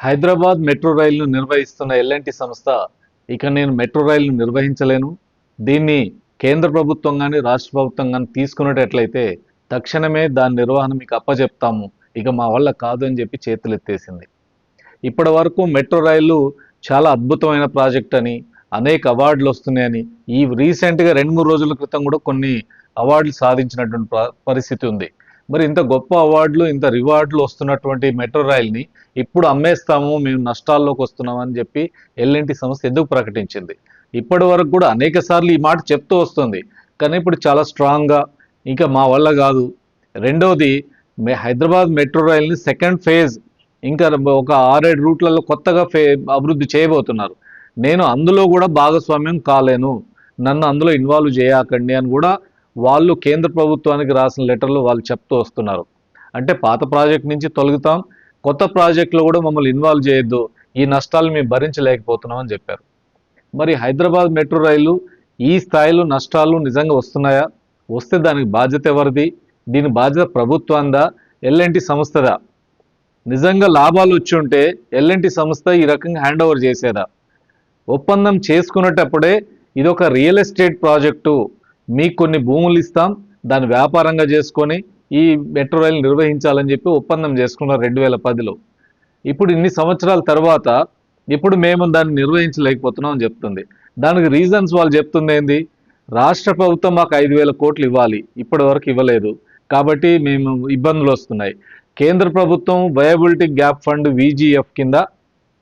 Hyderabad metro రైలును నిర్వహిస్తున్న L&T సంస్థ ఇక నేను మెట్రో రైలును నిర్వహించలేను. దీన్ని కేంద్ర ప్రభుత్వం కానీ రాష్ట్ర ప్రభుత్వం కానీ తీసుకునేటట్లయితే తక్షణమే దాని నిర్వహణ మీకు అప్పచెప్తాము ఇక మా వల్ల కాదు అని చెప్పి చేతులు ఎత్తేసింది. ఇప్పటి వరకు మెట్రో రైలు చాలా అద్భుతమైన ప్రాజెక్ట్ అని అనేక అవార్డులు వస్తున్నాయని ఈ రీసెంట్గా రెండు మూడు రోజుల క్రితం కూడా కొన్ని అవార్డులు సాధించినటువంటి పరిస్థితి ఉంది. మరి ఇంత గొప్ప అవార్డులు ఇంత రివార్డులు వస్తున్నటువంటి మెట్రో రైల్ని ఇప్పుడు అమ్మేస్తాము మేము నష్టాల్లోకి వస్తున్నాం అని చెప్పి ఎల్ఎన్టీ సంస్థ ఎందుకు ప్రకటించింది? ఇప్పటి వరకు కూడా అనేక సార్లు ఈ మాట చెప్తూ వస్తుంది. కానీ ఇప్పుడు చాలా స్ట్రాంగ్గా ఇంకా మా వల్ల కాదు. రెండవది మే హైదరాబాద్ మెట్రో రైల్ని సెకండ్ ఫేజ్ ఇంకా ఒక ఆరేడు రూట్లలో కొత్తగా ఫే అభివృద్ధి చేయబోతున్నారు. నేను అందులో కూడా భాగస్వామ్యం కాలేను. నన్ను అందులో ఇన్వాల్వ్ చేయకండి అని కూడా వాళ్ళు కేంద్ర ప్రభుత్వానికి రాసిన లెటర్లు వాళ్ళు చెప్తూ వస్తున్నారు. అంటే పాత ప్రాజెక్ట్ నుంచి తొలగుతాం కొత్త ప్రాజెక్టులో కూడా మమ్మల్ని ఇన్వాల్వ్ చేయొద్దు ఈ నష్టాలు మేము భరించలేకపోతున్నామని చెప్పారు. మరి హైదరాబాద్ మెట్రో రైలు ఈ స్థాయిలో నష్టాలు నిజంగా వస్తున్నాయా? వస్తే దానికి బాధ్యత ఎవరిది? దీని బాధ్యత ప్రభుత్వందా ఎల్ఎన్టీ సంస్థదా? నిజంగా లాభాలు వచ్చి ఉంటే ఎల్ఎన్టీ సంస్థ ఈ రకంగా హ్యాండ్ ఓవర్ చేసేదా? ఒప్పందం చేసుకునేటప్పుడే ఇది ఒక రియల్ ఎస్టేట్ ప్రాజెక్టు. మీకు కొన్ని భూములు ఇస్తాం దాన్ని వ్యాపారంగా చేసుకొని ఈ మెట్రో రైలు నిర్వహించాలని చెప్పి ఒప్పందం చేసుకున్నారు రెండు వేల పదిలో. ఇప్పుడు ఇన్ని సంవత్సరాల తర్వాత ఇప్పుడు మేము దాన్ని నిర్వహించలేకపోతున్నాం అని చెప్తుంది. దానికి రీజన్స్ వాళ్ళు చెప్తుంది ఏంది? రాష్ట్ర ప్రభుత్వం మాకు ఐదు వేల కోట్లు ఇవ్వాలి ఇప్పటి వరకు ఇవ్వలేదు. కాబట్టి మేము ఇబ్బందులు వస్తున్నాయి. కేంద్ర ప్రభుత్వం వయబిలిటీ గ్యాప్ ఫండ్ విజిఎఫ్ కింద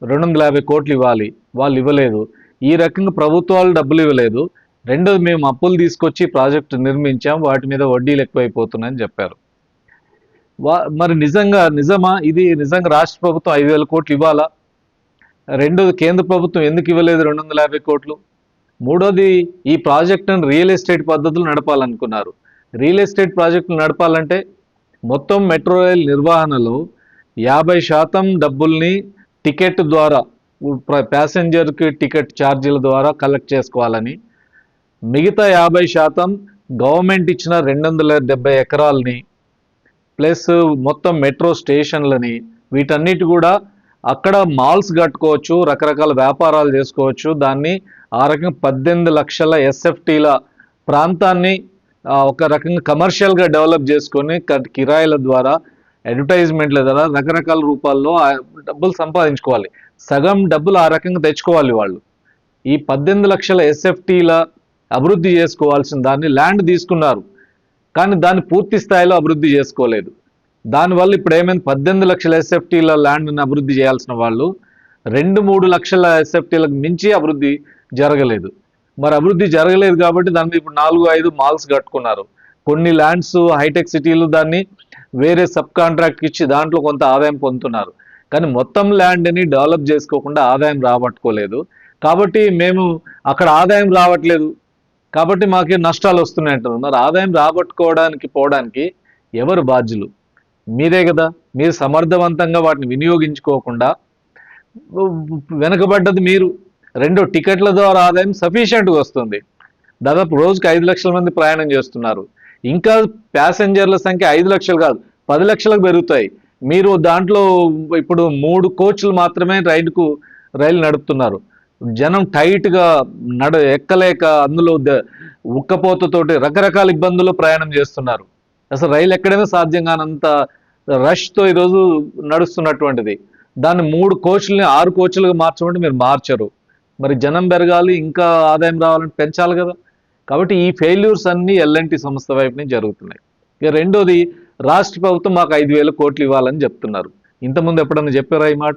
రెండు వందల యాభై కోట్లు ఇవ్వాలి. వాళ్ళు ఇవ్వలేదు. ఈ రకంగా ప్రభుత్వాలు డబ్బులు ఇవ్వలేదు. రెండోది మేము అప్పులు తీసుకొచ్చి ప్రాజెక్టు నిర్మించాం వాటి మీద వడ్డీలు ఎక్కువైపోతున్నాయని చెప్పారు. వా మరి నిజంగా నిజమా? ఇది నిజంగా రాష్ట్ర ప్రభుత్వం ఐదు వేల కోట్లు ఇవ్వాలా? రెండోది కేంద్ర ప్రభుత్వం ఎందుకు ఇవ్వలేదు రెండు వందల యాభై కోట్లు? మూడోది ఈ ప్రాజెక్టును రియల్ ఎస్టేట్ పద్ధతులు నడపాలనుకున్నారు. రియల్ ఎస్టేట్ ప్రాజెక్టులు నడపాలంటే మొత్తం మెట్రో రైల్ నిర్వహణలో యాభై శాతం డబ్బుల్ని టికెట్ ద్వారా ప్యాసింజర్కి టికెట్ ఛార్జీల ద్వారా కలెక్ట్ చేసుకోవాలని మిగతా యాభై శాతం గవర్నమెంట్ ఇచ్చిన రెండు వందల డెబ్బై ఎకరాలని ప్లస్ మొత్తం మెట్రో స్టేషన్లని వీటన్నిటి కూడా అక్కడ మాల్స్ కట్టుకోవచ్చు రకరకాల వ్యాపారాలు చేసుకోవచ్చు. దాన్ని ఆ రకంగా పద్దెనిమిది లక్షల ఎస్ఎఫ్టీల ప్రాంతాన్ని ఒక రకంగా కమర్షియల్గా డెవలప్ చేసుకొని కిరాయిల ద్వారా అడ్వర్టైజ్మెంట్ల ద్వారా రకరకాల రూపాల్లో డబ్బులు సంపాదించుకోవాలి. సగం డబ్బులు ఆ రకంగా తెచ్చుకోవాలి వాళ్ళు. ఈ పద్దెనిమిది లక్షల ఎస్ఎఫ్టీల అభివృద్ధి చేసుకోవాల్సిన దాన్ని ల్యాండ్ తీసుకున్నారు. కానీ దాన్ని పూర్తి స్థాయిలో అభివృద్ధి చేసుకోలేదు. దానివల్ల ఇప్పుడు ఏమైంది? పద్దెనిమిది లక్షల ఎస్ఎఫ్టీల ల్యాండ్ని అభివృద్ధి చేయాల్సిన వాళ్ళు రెండు మూడు లక్షల ఎస్ఎఫ్టీలకు మించి అభివృద్ధి జరగలేదు. మరి అభివృద్ధి జరగలేదు కాబట్టి దాన్ని ఇప్పుడు నాలుగు ఐదు మాల్స్ కట్టుకున్నారు. కొన్ని ల్యాండ్స్ హైటెక్ సిటీలు దాన్ని వేరే సబ్ కాంట్రాక్ట్కి ఇచ్చి దాంట్లో కొంత ఆదాయం పొందుతున్నారు. కానీ మొత్తం ల్యాండ్ని డెవలప్ చేసుకోకుండా ఆదాయం రాబట్టుకోలేదు. కాబట్టి మేము అక్కడ ఆదాయం రావట్లేదు. కాబట్టి మాకు నష్టాలు వస్తున్నాయి అంటారు. మరి ఆదాయం రాబట్టుకోవడానికి పోవడానికి ఎవరు బాధ్యులు? మీరే కదా. మీరు సమర్థవంతంగా వాటిని వినియోగించుకోకుండా వెనకబడ్డది మీరు. రెండు టికెట్ల ద్వారా ఆదాయం సఫిషియెంట్గా వస్తుంది. దాదాపు రోజుకి ఐదు లక్షల మంది ప్రయాణం చేస్తున్నారు. ఇంకా ప్యాసింజర్ల సంఖ్య ఐదు లక్షలు కాదు పది లక్షలకు పెరుగుతాయి. మీరు దాంట్లో ఇప్పుడు మూడు కోచ్లు మాత్రమే రైలుకు రైలు నడుపుతున్నారు. జనం టైట్గా నడ ఎక్కలేక అందులో ఉక్కపోతతోటి రకరకాల ఇబ్బందులు ప్రయాణం చేస్తున్నారు. అసలు రైలు ఎక్కడైనా సాధ్యం కానంత రష్తో ఈరోజు నడుస్తున్నటువంటిది. దాన్ని మూడు కోచ్లని ఆరు కోచ్లుగా మార్చమంటే మీరు మార్చరు. మరి జనం పెరగాలి ఇంకా ఆదాయం రావాలంటే పెంచాలి కదా. కాబట్టి ఈ ఫెయిల్యూర్స్ అన్నీ ఎల్ఎన్టీ సంస్థ వైపు నుంచి జరుగుతున్నాయి. ఇక రెండోది రాష్ట్ర ప్రభుత్వం మాకు ఐదు వేల కోట్లు ఇవ్వాలని చెప్తున్నారు. ఇంతకుముందు ఎప్పుడన్నా చెప్పారా ఈ మాట?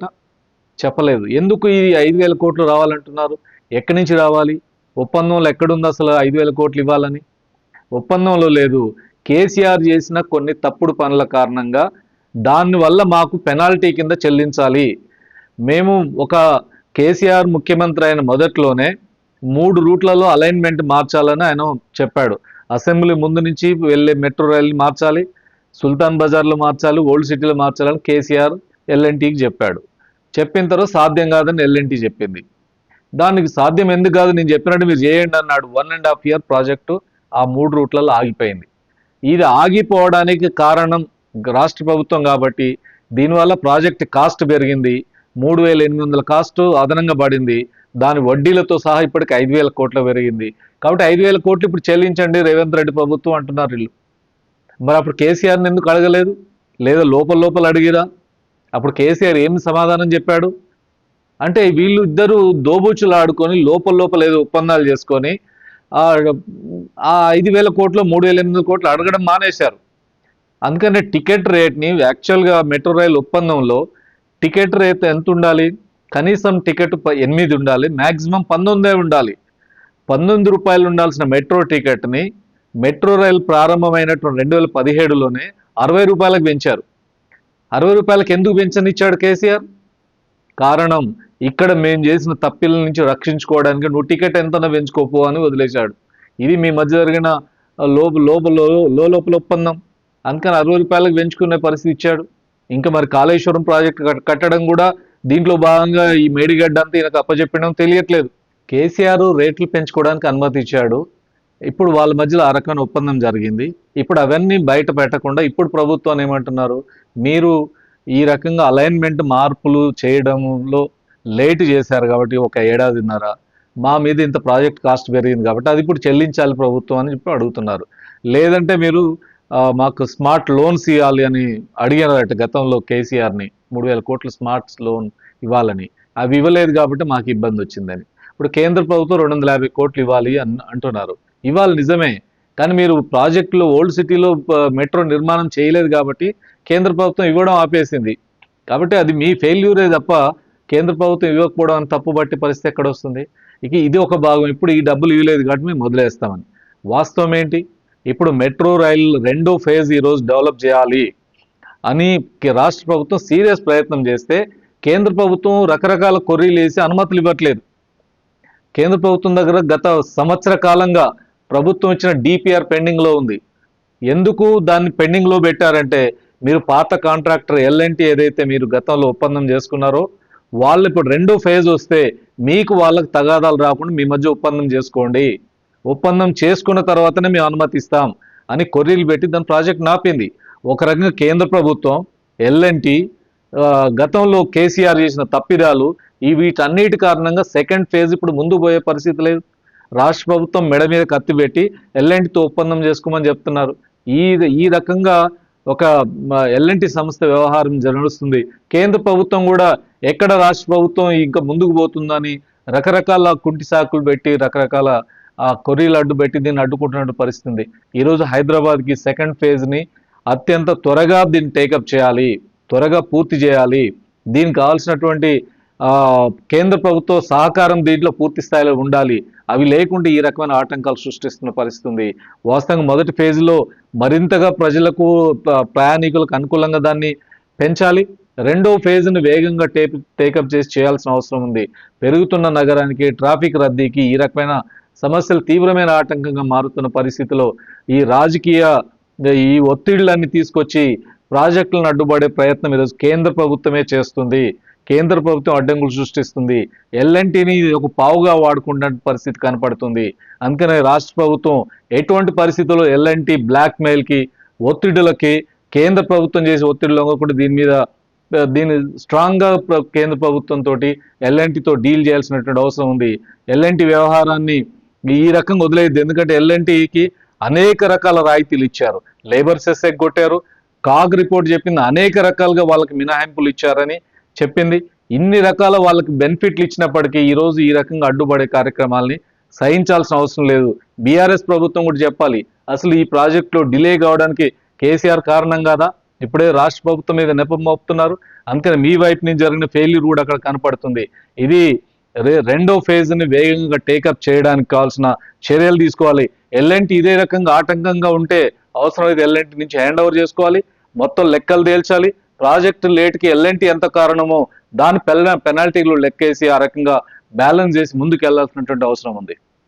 చెప్పలేదు. ఎందుకు ఈ ఐదు వేల కోట్లు రావాలంటున్నారు? ఎక్కడి నుంచి రావాలి? ఒప్పందంలో ఎక్కడుంది అసలు ఐదు వేల కోట్లు ఇవ్వాలని? ఒప్పందంలో లేదు. కేసీఆర్ చేసిన కొన్ని తప్పుడు పనుల కారణంగా దానివల్ల మాకు పెనాల్టీ కింద చెల్లించాలి. మేము ఒక కేసీఆర్ ముఖ్యమంత్రి అయిన మొదట్లోనే మూడు రూట్లలో అలైన్మెంట్ మార్చాలని ఆయన చెప్పాడు. అసెంబ్లీ ముందు నుంచి వెళ్ళే మెట్రో రైల్ని మార్చాలి సుల్తాన్ బజార్లో మార్చాలి ఓల్డ్ సిటీలో మార్చాలని కేసీఆర్ ఎల్ఎన్టీకి చెప్పాడు. చెప్పిన తర్వాత సాధ్యం కాదని ఎల్ఎన్టీ చెప్పింది. దానికి సాధ్యం ఎందుకు కాదు? నేను చెప్పినట్టు మీరు చేయండి అన్నాడు. One and half year project ఆ మూడు రూట్లలో ఆగిపోయింది. ఇది ఆగిపోవడానికి కారణం రాష్ట్ర ప్రభుత్వం కాబట్టి దీనివల్ల ప్రాజెక్ట్ కాస్ట్ పెరిగింది. మూడు వేల ఎనిమిది వందల కాస్ట్ అదనంగా పడింది. దాని వడ్డీలతో సహా ఇప్పటికి ఐదు వేల కోట్లు పెరిగింది. కాబట్టి ఐదు వేల కోట్లు ఇప్పుడు చెల్లించండి రేవంత్ రెడ్డి ప్రభుత్వం అంటున్నారు వీళ్ళు. మరి అప్పుడు కేసీఆర్ని ఎందుకు అడగలేదు? లేదా లోపల లోపల అడిగిరా? అప్పుడు కేసీఆర్ ఏమి సమాధానం చెప్పాడు? అంటే వీళ్ళు ఇద్దరు దోబూచులు ఆడుకొని లోపల లోపల ఏదో ఒప్పందాలు చేసుకొని ఆ ఐదు వేల కోట్లు మూడు వేల ఎనిమిది కోట్లు అడగడం మానేశారు. అందుకనే టికెట్ రేట్ని యాక్చువల్గా మెట్రో రైల్ ఒప్పందంలో టికెట్ రేట్ ఎంత ఉండాలి? కనీసం టికెట్ ప- ఎనిమిది ఉండాలి మ్యాక్సిమం పంతొమ్మిదే ఉండాలి. పంతొమ్మిది రూపాయలు ఉండాల్సిన మెట్రో టికెట్ని మెట్రో రైల్ ప్రారంభమైనటువంటి రెండు వేల పదిహేడులోనే అరవై రూపాయలకు పెంచారు. అరవై రూపాయలకు ఎందుకు పెంచనిచ్చాడు కేసీఆర్? కారణం ఇక్కడ మేము చేసిన తప్పిల నుంచి రక్షించుకోవడానికి నువ్వు టికెట్ ఎంతనో పెంచుకోపో అని వదిలేశాడు. ఇది మీ మధ్య జరిగిన లోపు లోపల లో లోపల ఒప్పందం. అందుకని అరవై రూపాయలకు పెంచుకునే పరిస్థితి ఇచ్చాడు. ఇంకా మరి కాళేశ్వరం ప్రాజెక్ట్ కట్టడం కూడా దీంట్లో భాగంగా ఈ మేడిగడ్డ అంతా ఈయనకు అప్పచెప్పడం తెలియట్లేదు. కేసీఆర్ రేట్లు పెంచుకోవడానికి అనుమతి ఇచ్చాడు. ఇప్పుడు వాళ్ళ మధ్యలో ఆ రకమైన ఒప్పందం జరిగింది. ఇప్పుడు అవన్నీ బయట పెట్టకుండా ఇప్పుడు ప్రభుత్వం ఏమంటున్నారు? మీరు ఈ రకంగా అలైన్మెంట్ మార్పులు చేయడంలో లేట్ చేశారు కాబట్టి ఒక ఏడాదిన్నర. మా మీద ఇంత ప్రాజెక్ట్ కాస్ట్ పెరిగింది కాబట్టి అది ఇప్పుడు చెల్లించాలి ప్రభుత్వం అని చెప్పి అడుగుతున్నారు. లేదంటే మీరు మాకు స్మార్ట్ లోన్స్ ఇవ్వాలి అని అడిగారట గతంలో కేసీఆర్ని. మూడు వేల కోట్ల స్మార్ట్ లోన్ ఇవ్వాలని. అవి ఇవ్వలేదు కాబట్టి మాకు ఇబ్బంది వచ్చిందని. ఇప్పుడు కేంద్ర ప్రభుత్వం రెండు వందల యాభై కోట్లు ఇవ్వాలి అని అంటున్నారు. ఇవాళ నిజమే. కానీ మీరు ప్రాజెక్టులో ఓల్డ్ సిటీలో మెట్రో నిర్మాణం చేయలేదు కాబట్టి కేంద్ర ప్రభుత్వం ఇవ్వడం ఆపేసింది. కాబట్టి అది మీ ఫెయిల్యూరే తప్ప కేంద్ర ప్రభుత్వం ఇవ్వకపోవడం అని తప్పు బట్టి పరిస్థితి ఎక్కడ వస్తుంది? ఇక ఇది ఒక భాగం. ఇప్పుడు ఈ డబ్బులు ఇవ్వలేదు కాబట్టి మేము మొదలేస్తామని వాస్తవం ఏంటి? ఇప్పుడు మెట్రో రైలు రెండో ఫేజ్ ఈరోజు డెవలప్ చేయాలి అని రాష్ట్ర ప్రభుత్వం సీరియస్ ప్రయత్నం చేస్తే కేంద్ర ప్రభుత్వం రకరకాల కొర్రీలు వేసి అనుమతులు ఇవ్వట్లేదు. కేంద్ర ప్రభుత్వం దగ్గర గత సంవత్సర కాలంగా ప్రభుత్వం ఇచ్చిన డిపిఆర్ పెండింగ్లో ఉంది. ఎందుకు దాన్ని పెండింగ్లో పెట్టారంటే మీరు పాత కాంట్రాక్టర్ ఎల్ఎన్టీ ఏదైతే మీరు గతంలో ఒప్పందం చేసుకున్నారో వాళ్ళు ఇప్పుడు రెండో ఫేజ్ వస్తే మీకు వాళ్ళకి తగాదాలు రాకుండా మీ మధ్య ఒప్పందం చేసుకోండి. ఒప్పందం చేసుకున్న తర్వాతనే మేము అనుమతిస్తాం అని కొర్రీలు పెట్టి దాని ప్రాజెక్ట్ నాపింది. ఒక రకంగా కేంద్ర ప్రభుత్వం ఎల్ఎన్టీ గతంలో కేసీఆర్ చేసిన తప్పిదాలు ఈ వీటన్నిటి కారణంగా సెకండ్ ఫేజ్ ఇప్పుడు ముందు పోయే పరిస్థితి లేదు. రాష్ట్ర ప్రభుత్వం మెడ మీద కత్తి పెట్టి ఎల్ఎన్టీతో ఒప్పందం చేసుకోమని చెప్తున్నారు. ఈ ఈ రకంగా ఒక ఎల్ఎన్టీ సంస్థ వ్యవహారం జరుగుతుంది కేంద్ర ప్రభుత్వం కూడా ఎక్కడ రాష్ట్ర ప్రభుత్వం ఇంకా ముందుకు పోతుందని రకరకాల కుంటి సాకులు పెట్టి రకరకాల కొర్రీలు అడ్డు పెట్టి దీన్ని అడ్డుకుంటున్న పరిస్థితి ఈరోజు హైదరాబాద్కి సెకండ్ ఫేజ్ని అత్యంత త్వరగా దీన్ని టేకప్ చేయాలి త్వరగా పూర్తి చేయాలి. దీనికి కావాల్సినటువంటి కేంద్ర ప్రభుత్వ సహకారం దీంట్లో పూర్తి స్థాయిలో ఉండాలి. అవి లేకుండా ఈ రకమైన ఆటంకాలు సృష్టిస్తున్న పరిస్థితి ఉంది. వాస్తవంగా మొదటి ఫేజ్లో మరింతగా ప్రజలకు ప్రయాణికులకు అనుకూలంగా దాన్ని పెంచాలి. రెండో ఫేజ్ను వేగంగా టేప్ టేకప్ చేసి చేయాల్సిన అవసరం ఉంది. పెరుగుతున్న నగరానికి ట్రాఫిక్ రద్దీకి ఈ రకమైన సమస్యలు తీవ్రమైన ఆటంకంగా మారుతున్న పరిస్థితిలో ఈ రాజకీయ ఈ ఒత్తిళ్ళన్నీ తీసుకొచ్చి ప్రాజెక్టులను అడ్డుపడే ప్రయత్నం ఈరోజు కేంద్ర ప్రభుత్వమే చేస్తుంది. కేంద్ర ప్రభుత్వం అడ్డంకులు సృష్టిస్తుంది. ఎల్ఎన్టీని ఒక పావుగా వాడుకున్న పరిస్థితి కనపడుతుంది. అందుకనే రాష్ట్ర ప్రభుత్వం ఎటువంటి పరిస్థితుల్లో ఎల్ఎన్టీ బ్లాక్మెయిల్కి ఒత్తిడులకి కేంద్ర ప్రభుత్వం చేసే ఒత్తిడిలో కూడా దీని మీద దీన్ని స్ట్రాంగ్గా కేంద్ర ప్రభుత్వంతో ఎల్ఎన్టీతో డీల్ చేయాల్సినటువంటి అవసరం ఉంది. ఎల్ఎన్టీ వ్యవహారాన్ని ఈ రకంగా వదిలేదు ఎందుకంటే ఎల్ఎన్టీకి అనేక రకాల రాయితీలు ఇచ్చారు. లేబర్ సెస్ కొట్టారు. కాగ్ రిపోర్ట్ చెప్పింది అనేక రకాలుగా వాళ్ళకి మినహాయింపులు ఇచ్చారని చెప్పింది. ఇన్ని రకాల వాళ్ళకి బెనిఫిట్లు ఇచ్చినప్పటికీ ఈరోజు ఈ రకంగా అడ్డుపడే కార్యక్రమాల్ని సహించాల్సిన అవసరం లేదు. బీఆర్ఎస్ ప్రభుత్వం కూడా చెప్పాలి. అసలు ఈ ప్రాజెక్టులో డిలే కావడానికి కేసీఆర్ కారణం కాదా? ఇప్పుడే రాష్ట్ర ప్రభుత్వం మీద నెపం మోపుతున్నారు. అందుకని మీ వైపు నుంచి జరిగిన ఫెయిల్యూర్ కూడా అక్కడ కనపడుతుంది. ఇది రెండో ఫేజ్ని వేగంగా టేకప్ చేయడానికి కావాల్సిన చర్యలు తీసుకోవాలి. ఎల్ఎన్టీ ఇదే రకంగా ఆటంకంగా ఉంటే అవసరమైతే ఎల్ఎన్టీ నుంచి హ్యాండ్ ఓవర్ చేసుకోవాలి. మొత్తం లెక్కలు తేల్చాలి. ప్రాజెక్టు లేట్కి ఎల్ఎన్టీ ఎంత కారణమో దాని పెన పెనాల్టీలు లెక్కేసి ఆ రకంగా బ్యాలెన్స్ చేసి ముందుకు వెళ్ళాల్సినటువంటి అవసరం ఉంది.